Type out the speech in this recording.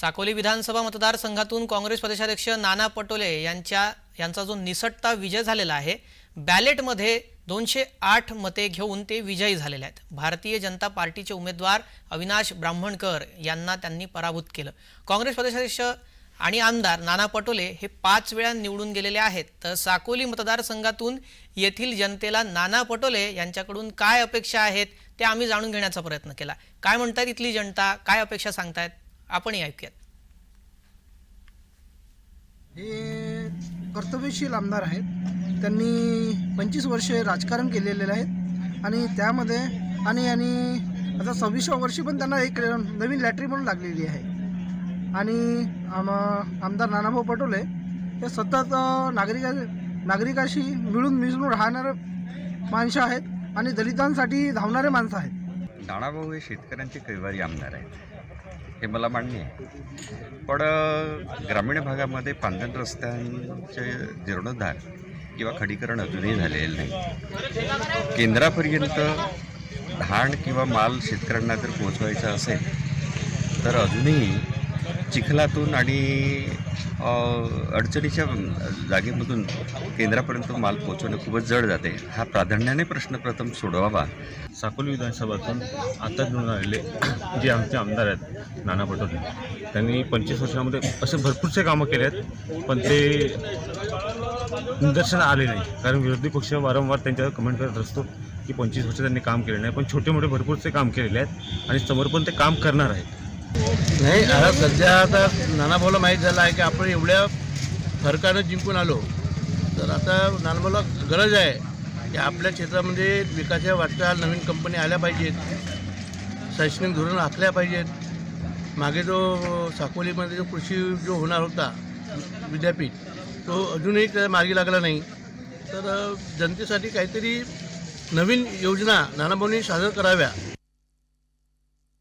साकोली विधानसभा मतदारसंघातून काँग्रेस प्रदेशाध्यक्ष नाना पटोले यांच्या यांचा जो निसटता विजय झालेला आहे बॅलेटमध्ये दोनशे आठ मते घेऊन ते विजयी झालेले आहेत. भारतीय जनता पार्टीचे उमेदवार अविनाश ब्राह्मणकर यांना त्यांनी पराभूत केलं. काँग्रेस प्रदेशाध्यक्ष आणि आमदार नाना पटोले हे पाच वेळा निवडून गेलेले आहेत. तर साकोली मतदारसंघातून येथील जनतेला नाना पटोले यांच्याकडून काय अपेक्षा आहेत ते आम्ही जाणून घेण्याचा प्रयत्न केला. काय म्हणतायत इथली जनता? काय अपेक्षा सांगतायत? आपणही ऐकूयात. हे कर्तव्यशील आमदार आहेत. त्यांनी पंचवीस वर्षे राजकारण केलेलं आहे. आणि त्यामध्ये आणि आणि आता सव्वीसव्या वर्षी पण त्यांना एक नवीन लॅटरी म्हणून लागलेली आहे. आणि आम आमदार नानाभाऊ पटोले हे सतत नागरिका नागरिकाशी मिळून मिसळून राहणारे माणसं आहेत. आणि दलितांसाठी धावणारे माणसं आहेत. नाणाभाऊ हे शेतकऱ्यांचे कैवारी आमदार आहेत. हे मला मान्य आहे. पण ग्रामीण भागामध्ये पांढरण रस्त्यांचे जीर्णोद्धार किंवा खडीकरण अजूनही झालेलं नाही. केंद्रापर्यंत धान किंवा माल शेतकऱ्यांना जर पोहोचवायचा असेल तर अजूनही चिखलातून आणि अडचणीच्या जागेमधून केंद्रापर्यंत माल पोहोचवणं खूपच जड जाते. हा प्राधान्याने प्रश्न प्रथम सोडवावा. साकोली विधानसभातून आता निवडून आलेले जे आमचे आमदार आहेत नाना पटोले त्यांनी पंचवीस वर्षामध्ये असे भरपूरसे कामं केले आहेत पण ते निदर्शन आले नाही. कारण विरोधी पक्ष वारंवार त्यांच्यावर कमेंट करत असतो की पंचवीस वर्ष त्यांनी काम केले नाही पण छोटे मोठे भरपूरसे काम केलेले आहेत आणि समोर पण ते काम करणार आहेत. नाही आता सध्या आता नानाभाऊला माहीत झालं आहे की आपण एवढ्या फरकानं जिंकून आलो. तर आता नानाभाऊला गरज आहे की आपल्या क्षेत्रामध्ये विकासाच्या वाटचाल नवीन कंपनी आल्या पाहिजेत. शैक्षणिक धोरण आखल्या पाहिजेत. मागे जो साकोलीमध्ये जो कृषी जो होणार होता विद्यापीठ तो अजूनही त्या मार्गी लागला नाही. तर जनतेसाठी काहीतरी नवीन योजना नानाभाऊंनी सादर कराव्या.